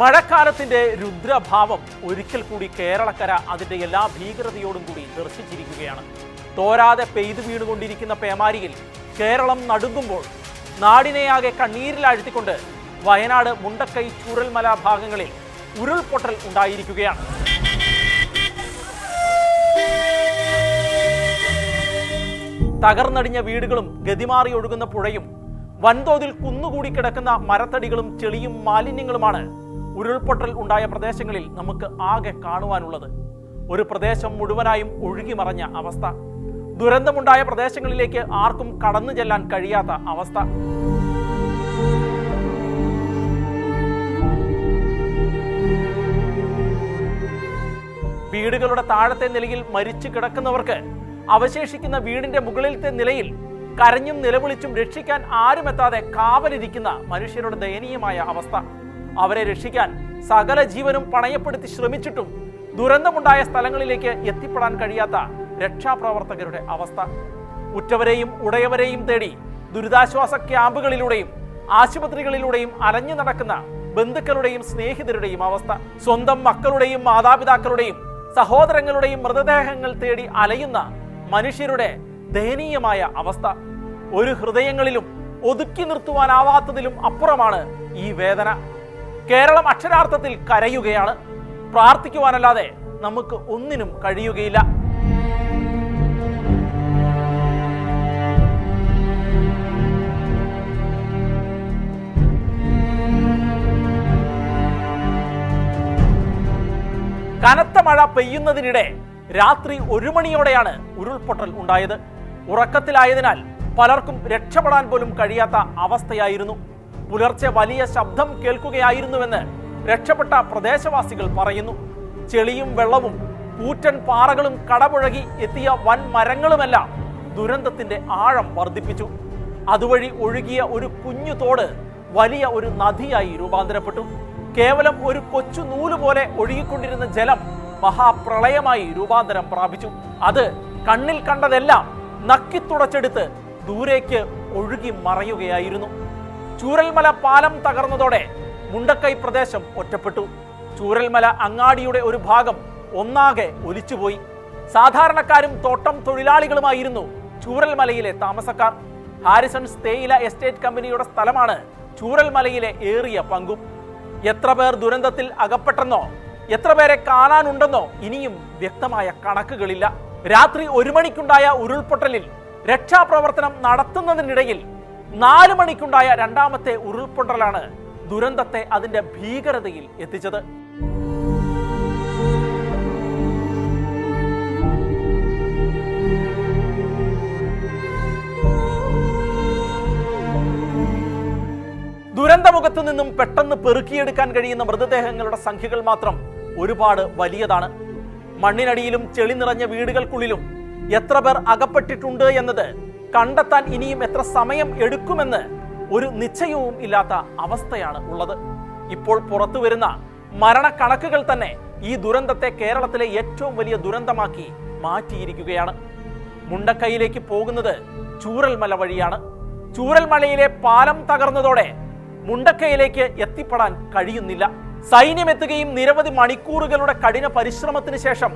മഴക്കാലത്തിന്റെ രുദ്രഭാവം ഒരിക്കൽ കൂടി കേരളക്കര അതിന്റെ എല്ലാ ഭീകരതയോടും കൂടി ദർശിച്ചിരിക്കുകയാണ്. തോരാതെ പെയ്തു വീണുകൊണ്ടിരിക്കുന്ന പേമാരിയിൽ കേരളം നടുങ്ങുമ്പോൾ നാടിനെയാകെ കണ്ണീരിലാഴ്ത്തിക്കൊണ്ട് വയനാട് മുണ്ടക്കൈ ചൂരൽമല ഭാഗങ്ങളിൽ ഉരുൾപൊട്ടൽ ഉണ്ടായിരിക്കുകയാണ്. തകർന്നടിഞ്ഞ വീടുകളും ഗതിമാറി ഒഴുകുന്ന പുഴയും വൻതോതിൽ കുന്നുകൂടി കിടക്കുന്ന മരത്തടികളും ചെളിയും മാലിന്യങ്ങളുമാണ് ഉരുൾപൊട്ടൽ ഉണ്ടായ പ്രദേശങ്ങളിൽ നമുക്ക് ആകെ കാണുവാനുള്ളത് ഒരു പ്രദേശം മുഴുവനായും ഒഴുകി മറഞ്ഞ അവസ്ഥ. ദുരന്തമുണ്ടായ പ്രദേശങ്ങളിലേക്ക് ആർക്കും കടന്നു ചെല്ലാൻ കഴിയാത്ത അവസ്ഥ. വീടുകളുടെ താഴത്തെ നിലയിൽ മരിച്ചു കിടക്കുന്നവർക്ക് അവശേഷിക്കുന്ന വീടിന്റെ മുകളിലത്തെ നിലയിൽ കരഞ്ഞും നിലവിളിച്ചും രക്ഷിക്കാൻ ആരുമെത്താതെ കാവലിരിക്കുന്ന മനുഷ്യരുടെ ദയനീയമായ അവസ്ഥ. അവരെ രക്ഷിക്കാൻ സകല ജീവനും പണയപ്പെടുത്തി ശ്രമിച്ചിട്ടും ദുരന്തമുണ്ടായ സ്ഥലങ്ങളിലേക്ക് എത്തിപ്പെടാൻ കഴിയാത്ത രക്ഷാപ്രവർത്തകരുടെ അവസ്ഥ. ഉറ്റവരെയും ഉടയവരെയും തേടി ദുരിതാശ്വാസ ക്യാമ്പുകളിലൂടെയും ആശുപത്രികളിലൂടെയും അലഞ്ഞു നടക്കുന്ന ബന്ധുക്കളുടെയും സ്നേഹിതരുടെയും അവസ്ഥ. സ്വന്തം മക്കളുടെയും മാതാപിതാക്കളുടെയും സഹോദരങ്ങളുടെയും മൃതദേഹങ്ങൾ തേടി അലയുന്ന മനുഷ്യരുടെ ദയനീയമായ അവസ്ഥ. ഒരു ഹൃദയങ്ങളിലും ഒതുക്കി നിർത്തുവാനാവാത്തതിലും അപ്പുറമാണ് ഈ വേദന. കേരളം അക്ഷരാർത്ഥത്തിൽ കരയുകയാണ്. പ്രാർത്ഥിക്കുവാനല്ലാതെ നമുക്ക് ഒന്നിനും കഴിയുകയില്ല. കനത്ത മഴ പെയ്യുന്നതിനിടെ രാത്രി ഒരു മണിയോടെയാണ് ഉരുൾപൊട്ടൽ ഉണ്ടായത്. ഉറക്കത്തിലായതിനാൽ പലർക്കും രക്ഷപ്പെടാൻ പോലും കഴിയാത്ത അവസ്ഥയായിരുന്നു. പുലർച്ചെ വലിയ ശബ്ദം കേൾക്കുകയായിരുന്നുവെന്ന് രക്ഷപ്പെട്ട പ്രദേശവാസികൾ പറയുന്നു. ചെളിയും വെള്ളവും കൂറ്റൻ പാറകളും കടപുഴകി എത്തിയ വൻ മരങ്ങളുമെല്ലാം ദുരന്തത്തിന്റെ ആഴം വർദ്ധിപ്പിച്ചു. അതുവഴി ഒഴുകിയ ഒരു കുഞ്ഞു തോട് വലിയ ഒരു നദിയായി രൂപാന്തരപ്പെട്ടു. കേവലം ഒരു കൊച്ചു നൂൽ പോലെ ഒഴുകിക്കൊണ്ടിരുന്ന ജലം മഹാപ്രളയമായി രൂപാന്തരം പ്രാപിച്ചു. അത് കണ്ണിൽ കണ്ടതെല്ലാം നക്കിത്തുടച്ചെടുത്ത് ദൂരേക്ക് ഒഴുകി മറയുകയായിരുന്നു. ചൂരൽമല പാലം തകർന്നതോടെ മുണ്ടക്കൈ പ്രദേശം ഒറ്റപ്പെട്ടു. ചൂരൽമല അങ്ങാടിയുടെ ഒരു ഭാഗം ഒന്നാകെ ഒലിച്ചുപോയി. സാധാരണക്കാരും തോട്ടം തൊഴിലാളികളുമായിരുന്നു ചൂരൽമലയിലെ താമസക്കാർ. ഹാരിസൺസ് തേയില എസ്റ്റേറ്റ് കമ്പനിയുടെ സ്ഥലമാണ് ചൂരൽമലയിലെ ഏറിയ പങ്കും. എത്ര പേർ ദുരന്തത്തിൽ അകപ്പെട്ടെന്നോ എത്ര പേരെ കാണാനുണ്ടെന്നോ ഇനിയും വ്യക്തമായ കണക്കുകളില്ല. രാത്രി ഒരു മണിക്കുണ്ടായ ഉരുൾപൊട്ടലിൽ രക്ഷാപ്രവർത്തനം നടത്തുന്നതിനിടയിൽ നാല് മണിക്കുണ്ടായ രണ്ടാമത്തെ ഉരുൾപൊട്ടലാണ് ദുരന്തത്തെ അതിന്റെ ഭീകരതയിൽ എത്തിച്ചത്. ദുരന്തമുഖത്ത് നിന്നും പെട്ടെന്ന് പെറുക്കിയെടുക്കാൻ കഴിയുന്ന മൃതദേഹങ്ങളുടെ സംഖ്യകൾ മാത്രം ഒരുപാട് വലിയതാണ്. മണ്ണിനടിയിലും ചെളി നിറഞ്ഞ വീടുകൾക്കുള്ളിലും എത്ര പേർ അകപ്പെട്ടിട്ടുണ്ട് എന്നത് കണ്ടെത്താൻ ഇനിയും എത്ര സമയം എടുക്കുമെന്ന് ഒരു നിശ്ചയവും ഇല്ലാത്ത അവസ്ഥയാണ് ഉള്ളത്. ഇപ്പോൾ പുറത്തു വരുന്ന മരണക്കണക്കുകൾ തന്നെ ഈ ദുരന്തത്തെ കേരളത്തിലെ ഏറ്റവും വലിയ ദുരന്തമാക്കി മാറ്റിയിരിക്കുകയാണ്. മുണ്ടക്കൈയിലേക്ക് പോകുന്നത് ചൂരൽമല വഴിയാണ്. ചൂരൽമലയിലെ പാലം തകർന്നതോടെ മുണ്ടക്കൈയിലേക്ക് എത്തിപ്പെടാൻ കഴിയുന്നില്ല. സൈന്യം എത്തുകയും നിരവധി മണിക്കൂറുകളുടെ കഠിന പരിശ്രമത്തിന് ശേഷം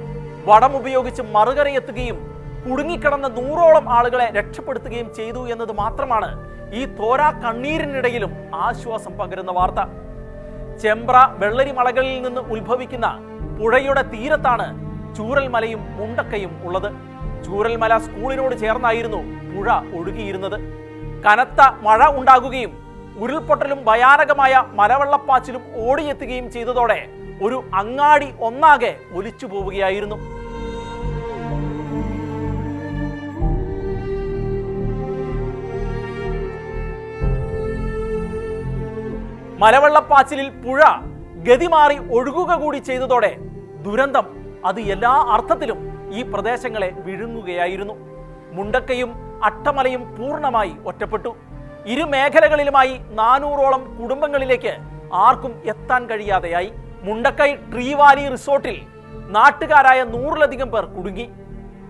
വടം ഉപയോഗിച്ച് മറുകരയെത്തുകയും കുടുങ്ങിക്കിടന്ന നൂറോളം ആളുകളെ രക്ഷപ്പെടുത്തുകയും ചെയ്തു എന്നത് മാത്രമാണ് ഈ തോരാ കണ്ണീരിനിടയിലും ആശ്വാസം പകരുന്ന വാർത്ത. ചെമ്പ്ര വെള്ളരി മലകളിൽ നിന്ന് ഉത്ഭവിക്കുന്ന പുഴയുടെ തീരത്താണ് ചൂരൽമലയും മുണ്ടക്കയും ഉള്ളത്. ചൂരൽമല സ്കൂളിനോട് ചേർന്നായിരുന്നു പുഴ ഒഴുകിയിരുന്നത്. കനത്ത മഴ ഉണ്ടാകുകയും ഉരുൾപൊട്ടലും ഭയാനകമായ മലവെള്ളപ്പാച്ചിലും ഓടിയെത്തുകയും ചെയ്തതോടെ ഒരു അങ്ങാടി ഒന്നാകെ ഒലിച്ചു പോവുകയായിരുന്നു മലവെള്ളപ്പാച്ചിലിൽ പുഴ ഗതിമാറി ഒഴുകുക കൂടി ചെയ്തതോടെ ദുരന്തം അത് എല്ലാ അർത്ഥത്തിലും ഈ പ്രദേശങ്ങളെ വിഴുങ്ങുകയായിരുന്നു. മുണ്ടക്കയും അട്ടമലയും പൂർണമായി ഒറ്റപ്പെട്ടു. ഇരു മേഖലകളിലുമായി നാനൂറോളം കുടുംബങ്ങളിലേക്ക് ആർക്കും എത്താൻ കഴിയാതെയായി. മുണ്ടക്കൈ ട്രീ വാലി റിസോർട്ടിൽ നാട്ടുകാരായ നൂറിലധികം പേർ കുടുങ്ങി.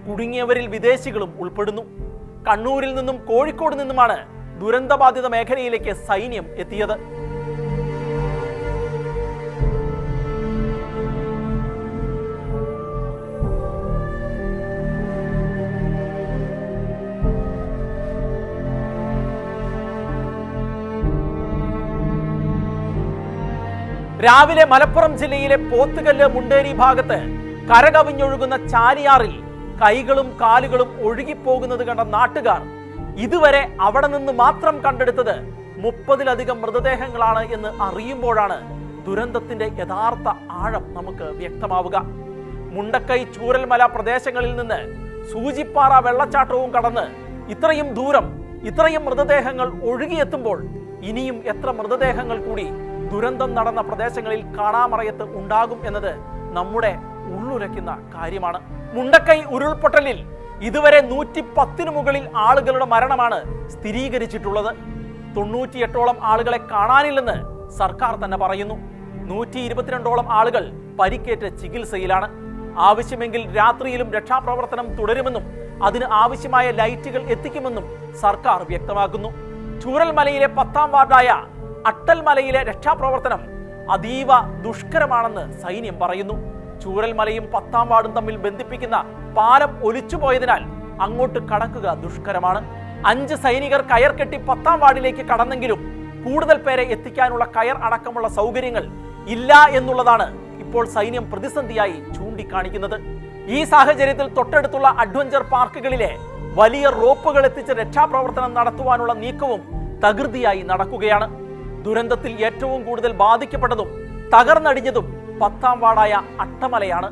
കുടുങ്ങിയവരിൽ വിദേശികളും ഉൾപ്പെടുന്നു. കണ്ണൂരിൽ നിന്നും കോഴിക്കോട് നിന്നുമാണ് ദുരന്തബാധിത മേഖലയിലേക്ക് സൈന്യം എത്തിയത്. രാവിലെ മലപ്പുറം ജില്ലയിലെ പോത്തുകല്ല് മുണ്ടേരി ഭാഗത്ത് കരകവിഞ്ഞൊഴുകുന്ന ചാലിയാറിൽ കൈകളും കാലുകളും ഒഴുകിപ്പോകുന്നത് കണ്ട നാട്ടുകാർ ഇതുവരെ അവിടെ നിന്ന് മാത്രം കണ്ടെടുത്തത് മുപ്പതിലധികം മൃതദേഹങ്ങളാണ് എന്ന് അറിയുമ്പോഴാണ് ദുരന്തത്തിന്റെ യഥാർത്ഥ ആഴം നമുക്ക് വ്യക്തമാവുക. മുണ്ടക്കൈ ചൂരൽമല പ്രദേശങ്ങളിൽ നിന്ന് സൂചിപ്പാറ വെള്ളച്ചാട്ടവും കടന്ന് ഇത്രയും ദൂരം ഇത്രയും മൃതദേഹങ്ങൾ ഒഴുകിയെത്തുമ്പോൾ ഇനിയും എത്ര മൃതദേഹങ്ങൾ കൂടി ദുരന്തം നടന്ന പ്രദേശങ്ങളിൽ കാണാമറയത്ത് ഉണ്ടാകും എന്നത് നമ്മുടെ ഉള്ളുരയ്ക്കുന്ന കാര്യമാണ്. മുണ്ടക്കൈ ഉരുൾപൊട്ടലിൽ ഇതുവരെ നൂറ്റി പത്തിനു മുകളിൽ ആളുകളുടെ മരണമാണ് സ്ഥിരീകരിച്ചിട്ടുള്ളത്. തൊണ്ണൂറ്റിയെട്ടോളം ആളുകളെ കാണാനില്ലെന്ന് സർക്കാർ തന്നെ പറയുന്നു. നൂറ്റി ഇരുപത്തിരണ്ടോളം ആളുകൾ പരിക്കേറ്റ് ചികിത്സയിലാണ്. ആവശ്യമെങ്കിൽ രാത്രിയിലും രക്ഷാപ്രവർത്തനം തുടരുമെന്നും അതിന് ആവശ്യമായ ലൈറ്റുകൾ എത്തിക്കുമെന്നും സർക്കാർ വ്യക്തമാക്കുന്നു. ചൂരൽമലയിലെ പത്താം വാർഡായ അട്ടൽമലയിലെ രക്ഷാപ്രവർത്തനം അതീവ ദുഷ്കരമാണെന്ന് സൈന്യം പറയുന്നു. ചൂരൽമലയും പത്താം വാർഡും തമ്മിൽ ബന്ധിപ്പിക്കുന്ന പാലം ഒലിച്ചുപോയതിനാൽ അങ്ങോട്ട് കടക്കുക ദുഷ്കരമാണ്. അഞ്ച് സൈനികർ കയർ കെട്ടി പത്താം വാർഡിലേക്ക് കടന്നെങ്കിലും കൂടുതൽ പേരെ എത്തിക്കാനുള്ള കയർ അടക്കമുള്ള സൗകര്യങ്ങൾ ഇല്ല എന്നുള്ളതാണ് ഇപ്പോൾ സൈന്യം പ്രതിസന്ധിയായി ചൂണ്ടിക്കാണിക്കുന്നത്. ഈ സാഹചര്യത്തിൽ തൊട്ടടുത്തുള്ള അഡ്വഞ്ചർ പാർക്കുകളിലെ വലിയ റോപ്പുകൾ എത്തിച്ച് രക്ഷാപ്രവർത്തനം നടത്തുവാനുള്ള നീക്കവും തകൃതിയായി നടക്കുകയാണ്. ദുരന്തത്തിൽ ഏറ്റവും കൂടുതൽ ബാധിക്കപ്പെട്ടതും തകർന്നടിഞ്ഞതും പത്താം വാർഡായ അട്ടമലയാണ്.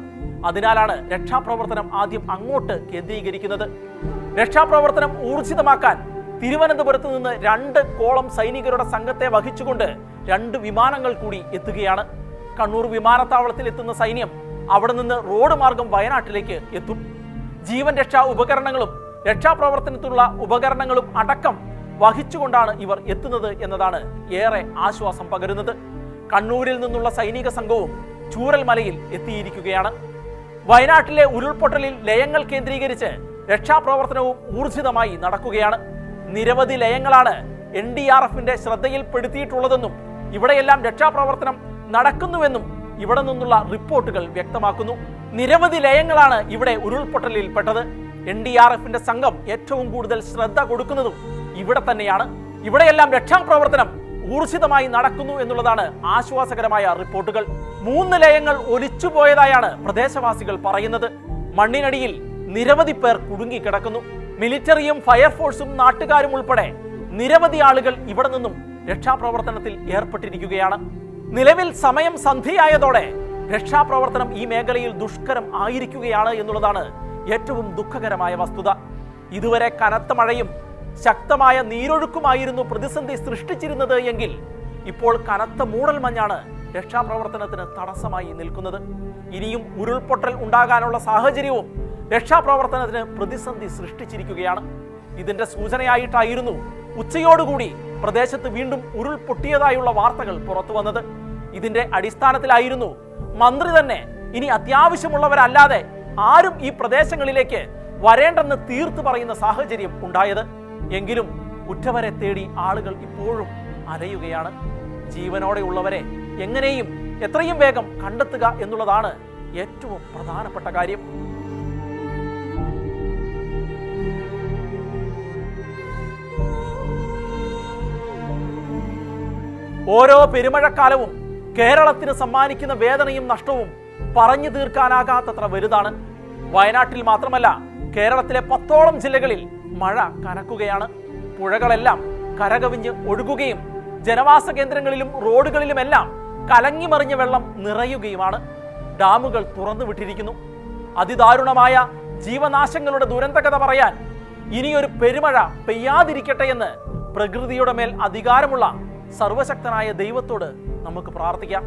അതിനാലാണ് രക്ഷാപ്രവർത്തനം ആദ്യം അങ്ങോട്ട് കേന്ദ്രീകരിക്കുന്നത്. രക്ഷാപ്രവർത്തനം ഊർജിതമാക്കാൻ തിരുവനന്തപുരത്ത് നിന്ന് രണ്ട് കോളം സൈനികരുടെ സംഘത്തെ വഹിച്ചുകൊണ്ട് രണ്ട് വിമാനങ്ങൾ കൂടി എത്തുകയാണ്. കണ്ണൂർ വിമാനത്താവളത്തിൽ എത്തുന്ന സൈന്യം അവിടെ നിന്ന് റോഡ് മാർഗം വയനാട്ടിലേക്ക് എത്തും. ജീവൻ രക്ഷാ ഉപകരണങ്ങളും രക്ഷാപ്രവർത്തനത്തിനുള്ള ഉപകരണങ്ങളും അടക്കം വഹിച്ചുകൊണ്ടാണ് ഇവർ എത്തുന്നത് എന്നതാണ് ഏറെ ആശ്വാസം പകരുന്നത്. കണ്ണൂരിൽ നിന്നുള്ള സൈനിക സംഘവും ചൂരൽമലയിൽ എത്തിയിരിക്കുകയാണ്. വയനാട്ടിലെ ഉരുൾപൊട്ടലിൽ ലയങ്ങൾ കേന്ദ്രീകരിച്ച് രക്ഷാപ്രവർത്തനവും ഊർജിതമായി നടക്കുകയാണ്. നിരവധി ലയങ്ങളാണ് എൻ ഡി ആർ എഫിന്റെ ശ്രദ്ധയിൽപ്പെടുത്തിയിട്ടുള്ളതെന്നും ഇവിടെയെല്ലാം രക്ഷാപ്രവർത്തനം നടക്കുന്നുവെന്നും ഇവിടെ നിന്നുള്ള റിപ്പോർട്ടുകൾ വ്യക്തമാക്കുന്നു. നിരവധി ലയങ്ങളാണ് ഇവിടെ ഉരുൾപൊട്ടലിൽ പെട്ടത് എൻ ഡി ആർ എഫിന്റെ സംഘം ഏറ്റവും കൂടുതൽ ശ്രദ്ധ കൊടുക്കുന്നതും ഇവിടെ തന്നെയാണ്. ഇവിടെയെല്ലാം രക്ഷാപ്രവർത്തനം ഊർജിതമായി നടക്കുന്നു എന്നുള്ളതാണ് ആശ്വാസകരമായ റിപ്പോർട്ടുകൾ. മൂന്ന് ലയങ്ങൾ ഒലിച്ചുപോയതായാണ് പ്രദേശവാസികൾ പറയുന്നത്. മണ്ണിനടിയിൽ നിരവധി പേർ കുടുങ്ങിക്കിടക്കുന്നു. മിലിറ്ററിയും ഫയർഫോഴ്സും നാട്ടുകാരും ഉൾപ്പെടെ നിരവധി ആളുകൾ ഇവിടെ നിന്നും രക്ഷാപ്രവർത്തനത്തിൽ ഏർപ്പെട്ടിരിക്കുകയാണ്. നിലവിൽ സമയം സന്ധിയായതോടെ രക്ഷാപ്രവർത്തനം ഈ മേഖലയിൽ ദുഷ്കരം ആയിരിക്കുകയാണ് എന്നുള്ളതാണ് ഏറ്റവും ദുഃഖകരമായ വസ്തുത. ഇതുവരെ കനത്ത മഴയും ശക്തമായ നീരൊഴുക്കുമായിരുന്നു പ്രതിസന്ധി സൃഷ്ടിച്ചിരുന്നത് എങ്കിൽ ഇപ്പോൾ കനത്ത മൂടൽമഞ്ഞാണ് രക്ഷാപ്രവർത്തനത്തിന് തടസ്സമായി നിൽക്കുന്നത്. ഇനിയും ഉരുൾപൊട്ടൽ ഉണ്ടാകാനുള്ള സാഹചര്യവും രക്ഷാപ്രവർത്തനത്തിന് പ്രതിസന്ധി സൃഷ്ടിച്ചിരിക്കുകയാണ്. ഇതിന്റെ സൂചനയായിട്ടായിരുന്നു ഉച്ചയോടുകൂടി പ്രദേശത്ത് വീണ്ടും ഉരുൾപൊട്ടിയതായുള്ള വാർത്തകൾ പുറത്തു വന്നത്. ഇതിന്റെ അടിസ്ഥാനത്തിലായിരുന്നു മന്ത്രി തന്നെ ഇനി അത്യാവശ്യമുള്ളവരല്ലാതെ ആരും ഈ പ്രദേശങ്ങളിലേക്ക് വരേണ്ടെന്ന് തീർത്തു പറയുന്ന സാഹചര്യം ഉണ്ടായത്. എങ്കിലും ഉറ്റവരെ തേടി ആളുകൾ ഇപ്പോഴും അലയുകയാണ് ജീവനോടെയുള്ളവരെ എങ്ങനെയും എത്രയും വേഗം കണ്ടെത്തുക എന്നുള്ളതാണ് ഏറ്റവും പ്രധാനപ്പെട്ട കാര്യം. ഓരോ പെരുമഴക്കാലവും കേരളത്തിന് സമ്മാനിക്കുന്ന വേദനയും നഷ്ടവും പറഞ്ഞു തീർക്കാനാകാത്തത്ര വലുതാണ്. വയനാട്ടിൽ മാത്രമല്ല കേരളത്തിലെ പത്തോളം ജില്ലകളിൽ മഴ കനക്കുകയാണ്. പുഴകളെല്ലാം കരകവിഞ്ഞ് ഒഴുകുകയും ജനവാസ കേന്ദ്രങ്ങളിലും റോഡുകളിലുമെല്ലാം കലങ്ങിമറിഞ്ഞ വെള്ളം നിറയുകയുമാണ്. ഡാമുകൾ തുറന്നു വിട്ടിരിക്കുന്നു അതിദാരുണമായ ജീവനാശങ്ങളുടെ ദുരന്തകഥ പറയാൻ ഇനിയൊരു പെരുമഴ പെയ്യാതിരിക്കട്ടെ എന്ന് പ്രകൃതിയുടെ മേൽ അധികാരമുള്ള സർവശക്തനായ ദൈവത്തോട് നമുക്ക് പ്രാർത്ഥിക്കാം.